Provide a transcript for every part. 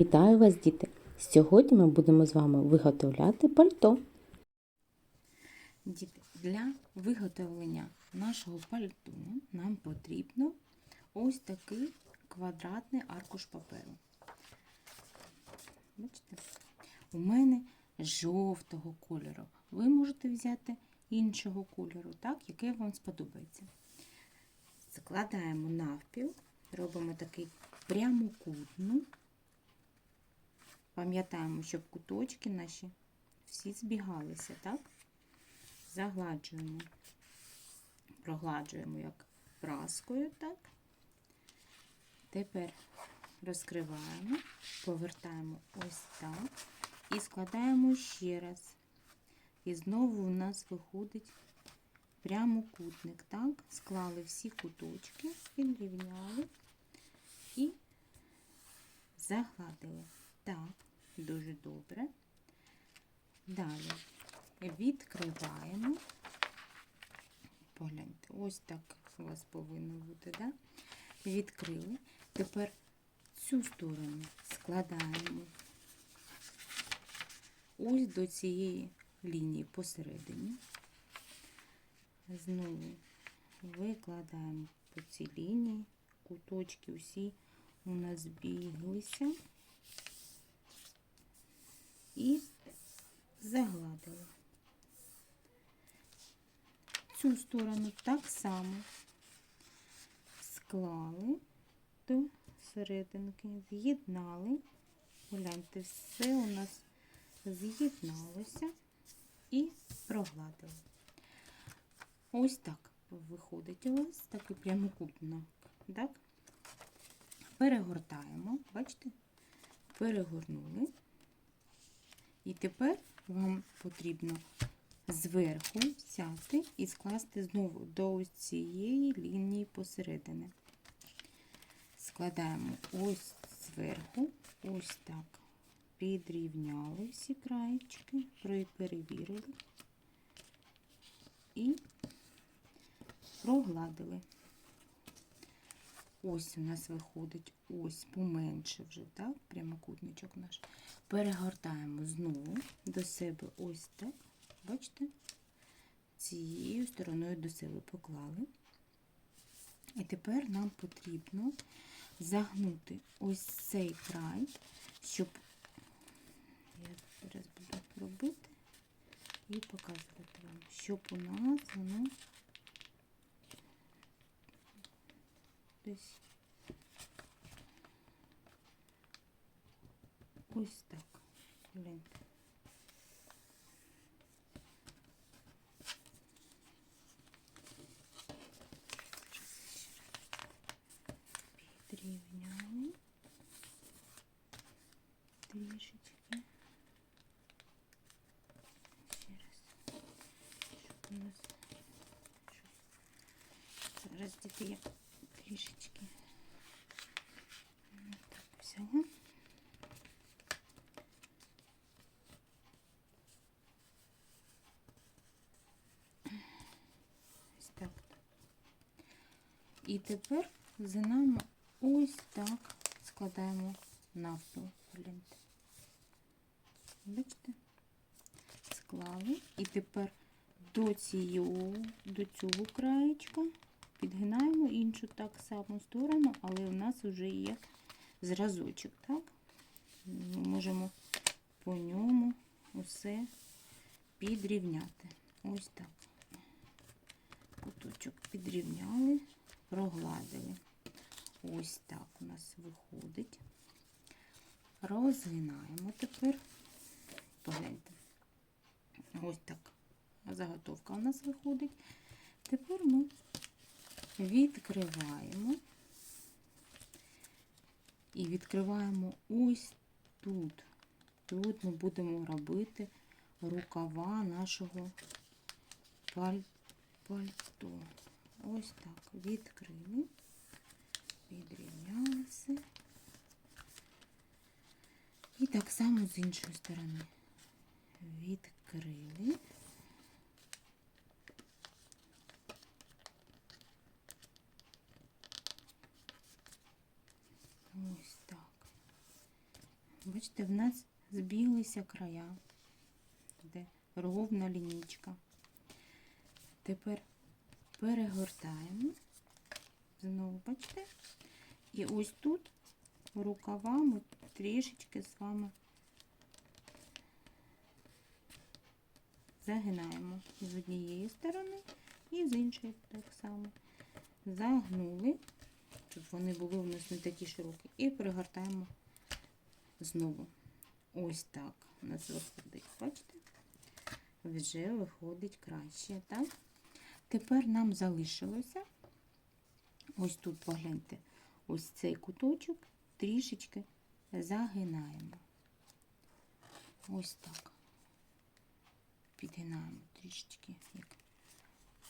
Вітаю вас, діти! Сьогодні ми будемо з вами виготовляти пальто. Діти, для виготовлення нашого пальто нам потрібно ось такий квадратний аркуш паперу. Бачите? У мене жовтого кольору. Ви можете взяти іншого кольору, так, який вам сподобається. Складаємо навпіл, робимо такий прямокутну. Пам'ятаємо, щоб куточки наші всі збігалися, так? Загладжуємо, прогладжуємо як праскою, так? Тепер розкриваємо, повертаємо ось так і складаємо ще раз. І знову у нас виходить прямокутник, так? Склали всі куточки, підрівняли і загладили. Так, дуже добре. Далі відкриваємо. Погляньте, ось так у вас повинно бути, да? Відкрили. Тепер цю сторону складаємо ось до цієї лінії посередині. Знову викладаємо по цій лінії, куточки усі у нас збіглися і загладили. Цю сторону так само склали до серединки, з'єднали. Гляньте, все у нас з'єдналося і прогладили. Ось так виходить у вас такий прямокутник. Так? Перегортаємо, бачите? Перегорнули. І тепер вам потрібно зверху взяти і скласти знову до ось цієї лінії посередини. Складаємо ось зверху, ось так. Підрівняли всі краєчки, перевірили і прогладили. Ось у нас виходить ось поменше вже, так, прямокутничок наш. Перегортаємо знову до себе ось так. Бачите? Цією стороною до себе поклали. І тепер нам потрібно загнути ось цей край, щоб я зараз буду робити і показувати вам, щоб у нас воно десь ось так. Гляньте. Підрівняли трішечки. Ще раз. Щоб у нас щоб зараз діти я трішечки так взяла. Ось так. І тепер згинаємо ось так, складаємо навпіл. Гляньте. Бачите? Склали. І тепер до цього, до цього краєчка підгинаємо іншу так само сторону, але у нас вже є зразочок, так? Ми можемо по ньому усе підрівняти. Ось так. Куточок підрівняли, прогладили. Ось так у нас виходить. Розгинаємо тепер. Погляньте. Ось так заготовка у нас виходить. Тепер ми відкриваємо і відкриваємо ось тут. Тут ми будемо робити рукава нашого паль... пальто. Ось так. Відкрили, підрівняли все. І так само з іншої сторони. Відкрили. Ось так. Бачите, в нас збіглися края, де ровна лінічка. Тепер перегортаємо. Знову, бачите? І ось тут рукава ми трішечки з вами загинаємо з однієї сторони і з іншої так само. Загнули, щоб вони були у нас не такі широкі. І перегортаємо знову. Ось так у нас виходить. Бачите? Вже виходить краще, так? Тепер нам залишилося, ось тут погляньте, ось цей куточок трішечки загинаємо. Ось так. Підгинаємо трішечки, як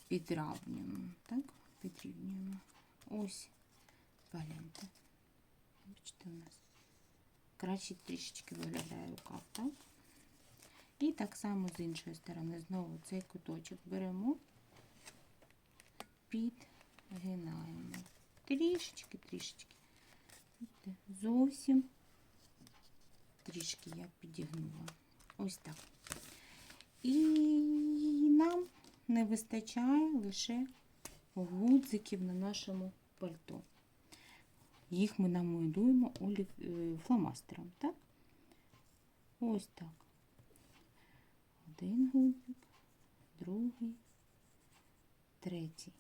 підравнюємо, так? Підрівнюємо. Ось, погляньте. Бачите, у нас краще трішечки виглядає рукав, так? І так само з іншої сторони знову цей куточок беремо, підгинаємо. Трішечки, трішечки. Зовсім трішки я підігнула. Ось так. І нам не вистачає лише гудзиків на нашому пальто. Їх ми намалюємо е, фломастером, так? Ось так. Один гудзик, другий, третій.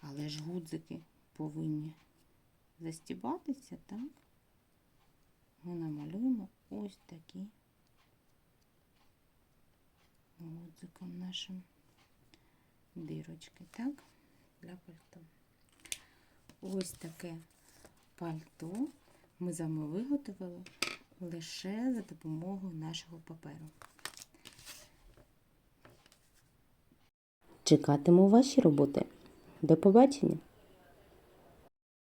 Але ж гудзики повинні застібатися, так? Ми намалюємо ось такі гудзиком нашим дирочки, так? Для пальто. Ось таке пальто ми з вами виготовили лише за допомогою нашого паперу. Чекатиму ваші роботи. До побачення!